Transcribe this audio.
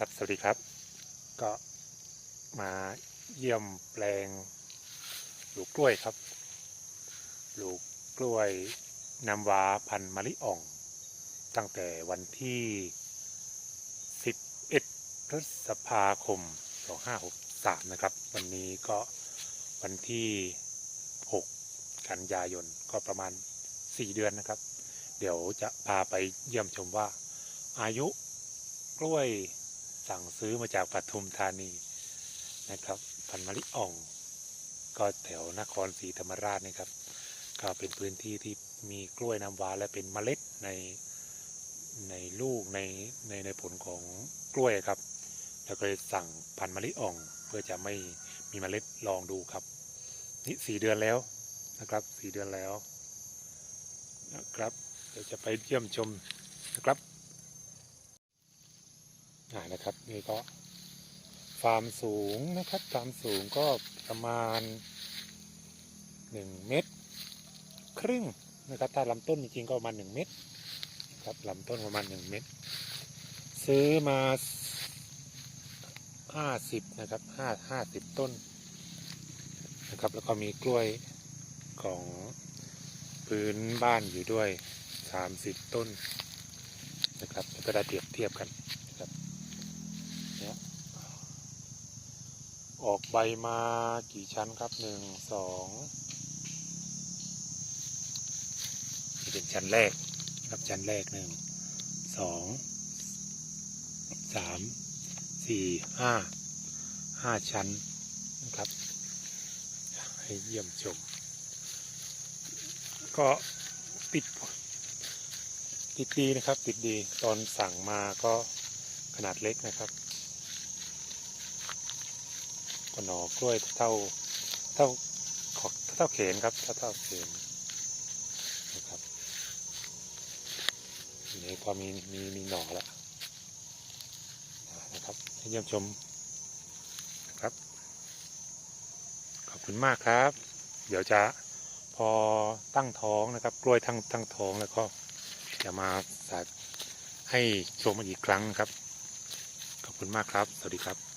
ครับสวัสดีครับ ก็มาเยี่ยมแปลงปลูกกล้วยครับปลูกกล้วยน้ำว้าพันมะลิอ่อง ตั้งแต่วันที่ 11 พฤษภาคม 2563 นะครับ วันนี้ก็วันที่ 6 กันยายนก็ประมาณ 4 เดือนนะครับ เดี๋ยวจะพาไปเยี่ยมชมว่าอายุกล้วย สั่งซื้อมาจากปทุมธานีนะครับพันมะลิอ่อง ก็แถวนครศรีธรรมราชนะครับ ก็เป็นพื้นที่ที่มีกล้วยน้ำว้าและเป็นเมล็ดในในลูกในในในผลของกล้วยครับ แล้วก็เลยสั่งพันมะลิอ่อง เพื่อจะไม่มีเมล็ดลองดูครับ นี่สี่เดือนแล้วนะครับสี่เดือนแล้วนะครับเดี๋ยวจะไปเยี่ยมชมนะครับ อ่านะครับ นี่ก็ฟาร์มสูงนะครับฟาร์มสูงก็ประมาณหนึ่งเมตร ครึ่งนะครับ ถ้าลำต้นจริงๆก็ประมาณหนึ่งเมตรครับลำต้นประมาณหนึ่งเมตร ซื้อมาห้าสิบนะครับห้าห้าสิบต้นนะครับ แล้วก็มีกล้วยของพื้นบ้านอยู่ด้วยสามสิบต้นนะครับแล้วก็ได้เปรียบเทียบกัน เนี่ย ออกใบมากี่ชั้นครับหนึ่งสองนี่เป็นชั้นแรกครับชั้นแรกหนึ่งสองสามสี่ห้าห้าชั้นนะครับ ให้เยี่ยมชม ก็ติด ติดดีนะครับ ติดดีตอนสั่งมาก็ขนาดเล็กนะครับ หน่อกล้วยเท่าเท่าขอเท่าเขนครับเท่าเท่าเขนนะครับนนี่พอมีมีมีหน่อแล้วนะครับให้เยี่ยมชมนะครับ ขอบคุณมากครับ เดี๋ยวจะพอตั้งท้องนะครับ กล้วยทั้งทั้งท้องแล้วก็จะมาสาให้ชมอีกครั้งครับ ขอบคุณมากครับ สวัสดีครับ